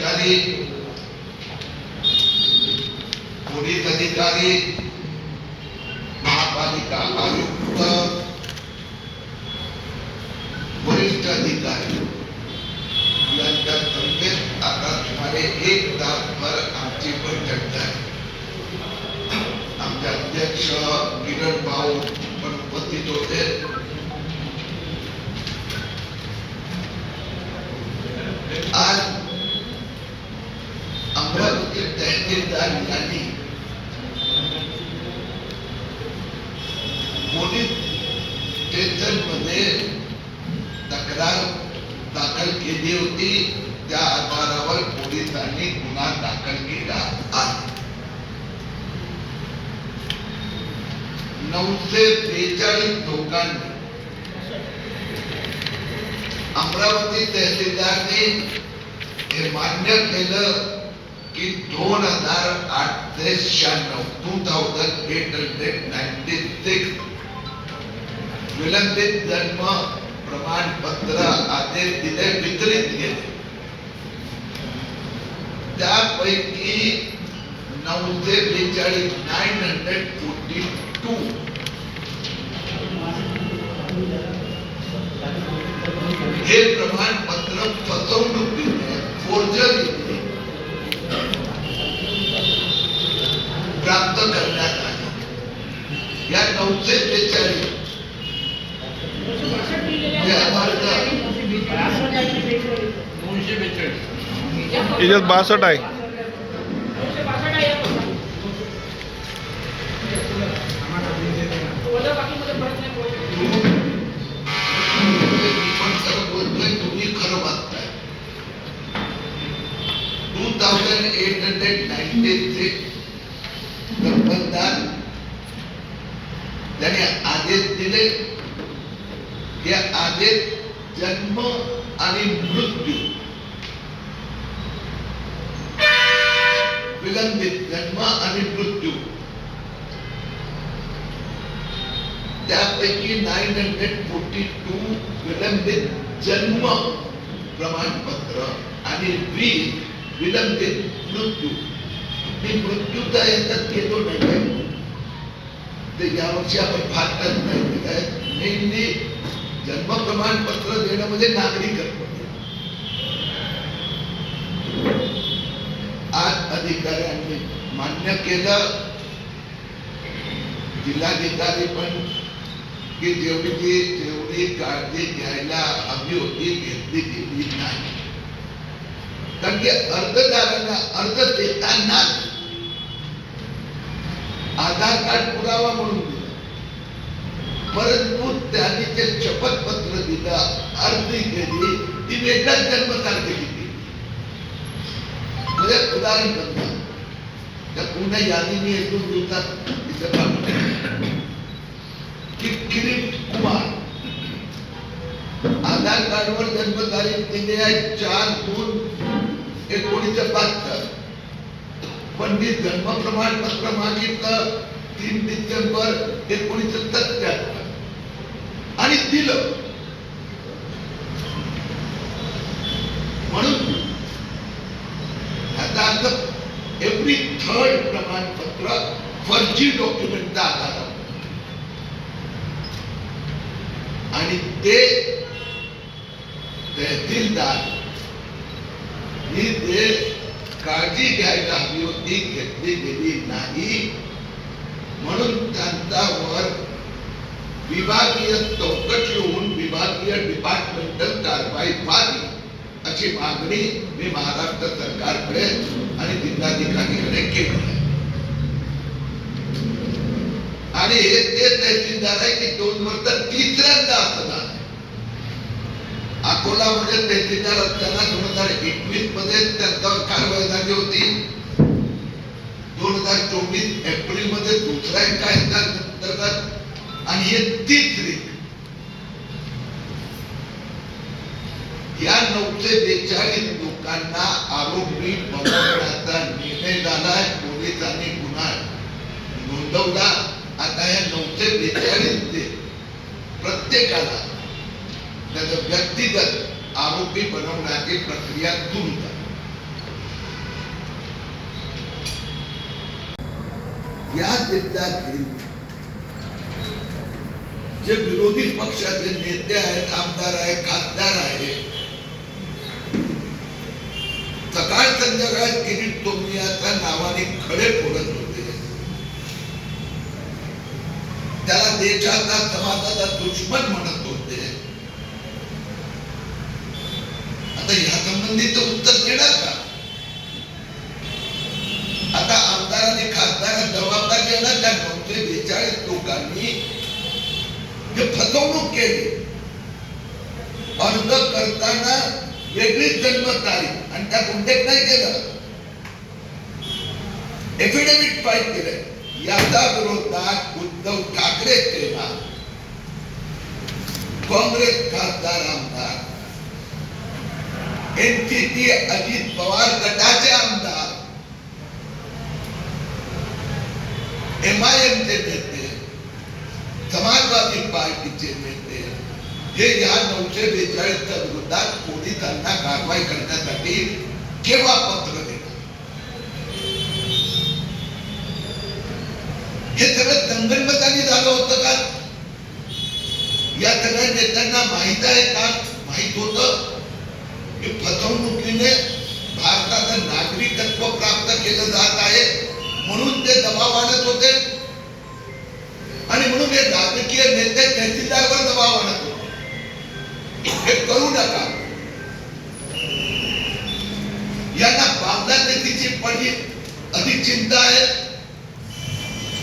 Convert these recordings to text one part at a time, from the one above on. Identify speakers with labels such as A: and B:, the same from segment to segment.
A: अधिकारी पोलीस अधिकारी महापालिका आयुक्त वरिष्ठ अधिकारी यांच्या समवेत आता सुमारे एक तासभर आमची बैठक झाली आमचे अध्यक्ष किरण भाऊ पण उपस्थित होते. ते तहसीलदार यांनी पोलीस स्टेशनमध्ये तक्रार दाखल केली होती. त्या आधारावर पोलिसांनी गुन्हा दाखल केला आहे. नऊशे बेचाळीस लोकांनी अमरावती तहसीलदारने हे मान्य केलं. की दोन हजार आठ ते शहाण्णव two thousand eight hundred ninety six विलंबित जन्म प्रमाणपत्र आदेश दिले वितरित केले. त्यापैकी नऊशे बेचाळीस नाईन हंड्रेड फोर्टी टू हे प्रमाणपत्र फसवणुकीने फोर्जरी प्राप्त करण्यात आले या नऊशे
B: याच्यात बासष्ट आहे
A: two thousand eight hundred ninety six निर्बंधात त्याने आदेश दिले. हे आदेश जन्म आणि मृत्यू. विलंबित जन्म आणि मृत्यू. त्यापैकी नाईन हंड्रेड फोर्टी टू विलंबित जन्म प्रमाणपत्र आणि वीस विलंबित मृत्यू. मी मृत्यूचा याच्यात घेतो नाही. काय ते यावर्षी आपण प्रमाणपत्र देणं म्हणजे नागरिकत्व आज अधिकाऱ्यांनी मान्य केलं, जिल्हाधिकारी पण, की जेवढी जेवढी काळजी घ्यायला हवी होती घेतली गेली नाही. कारण की अर्ज़ करावा म्हणून दिला. परंतु त्यांनी जे शपथपत्र दिलं अर्धी केली ती वेगळ्याच जन्मतारखेची केली. म्हणजे उदाहरण करता त्या पुण्या यादीने एकूण दिवसात तिथं टाकलं. की किरीट कुमार आधार कार्डवर जन्मतारीख दिली आहे चार दोन एकोणीसशे बहात्तर. पण मी जन्म प्रमाणपत्र मागितलं तीन डिसेंबर एकोणीसशे सत्त्याहत्तर. आणि दिलं. म्हणून याचा अर्थ एव्हरी थर्ड प्रमाणपत्र फर्जी डॉक्युमेंटचा आधार आणि ते तहसीलदार ही ते काळजी घ्यायला हवी होती घेतली गेली नाही. म्हणून त्यांच्यावर विभागीय चौकट येऊन विभागीय डिपार्टमेंटल कारवाई व्हावी अशी मागणी मी महाराष्ट्र सरकारकडे आणि जिल्हाधिकारीकडे केली आहे. आणि हे ते तहसीलदार आहे की दोन वर्ष तिसऱ्यांदा असं अकोला मध्ये तहसीलदार असताना दोन हजार एकवीसमध्ये त्यांच्यावर कारवाई झाली होती दोन हजार चोवीस एप्रिलमध्ये दुसरा एक कायदा अंतर्गत आणि हे तिसरी या नऊशे बेचाळीस लोकांना आरोपी बनवण्याचा निर्णय झालाय. पोलिसांनी गुन्हा नोंदवला. आता या नऊशे बेचाळीस ते प्रत्येकाला त्याचं व्यक्तिगत आरोपी बनवण्याची प्रक्रिया सुरू झाली या जिल्ह्यातील जे विरोधी पक्षाचे नेते आहेत आमदार आहेत खासदार आहेत. सकाळ संध्याकाळ किरीट तोमियाच्या नावाने खडे फोडत होते. त्याला देशाचा समाजाचा दुश्मन म्हणत होते. आता या संबंधीचं उत्तर देणार का? आता खासदार जबाबदार केला त्या नऊशे बेचाळीस लोकांनी फसवणूक केली. अर्ज करताना वेगळीच जन्म तारीख आणि त्या उल्लेख नाही केला. एफिडेव्हिट फाईल केलंय. याचा विरोधात उद्धव ठाकरे केला. काँग्रेस खासदार आमदार. एनसीपी अजित पवार गटाचे आमदार. एमआयएमचे नेते समाजवादी पार्टीचे नेते हे या नऊशे बेचाळीसच्या विरोधात पोलिसांना कारवाई करण्यासाठी केव्हा पत्र देतात हे सगळं दंगनमताने झालं होतं का? या सगळ्या नेत्यांना माहीत आहे का? माहीत होत फसवणुकीने भारताचं नागरिकत्व प्राप्त केलं जात आहे. म्हणून ते दबाव आणत होते. आणि म्हणून हे राजकीय नेते तहसीलदारवर दबाव आणत होते. हे करू नका. यांना बांगलादेशीची पडली अधिक चिंता आहे.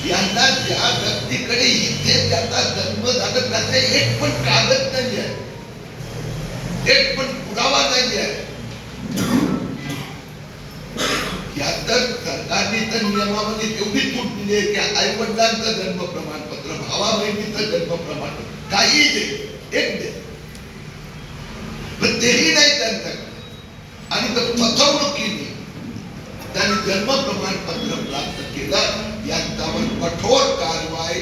A: यांना ज्या व्यक्तीकडे इथे त्याचा जन्म झाला त्याचे एक पण कागद नाही आहे एक पण पुरावा नाही आहे या तर सरकारने तर नियमामध्ये तेवढी सूट दिली आहे की आई वडिलांचं जन्म प्रमाणपत्र भावा बहिणीचं जन्म प्रमाणपत्र काही दे एक दे. पण तेही नाही त्यांच्याकडे आणि तर फसवणुकीने त्यांनी जन्म प्रमाणपत्र प्राप्त केलं यांच्यावर कठोर कारवाई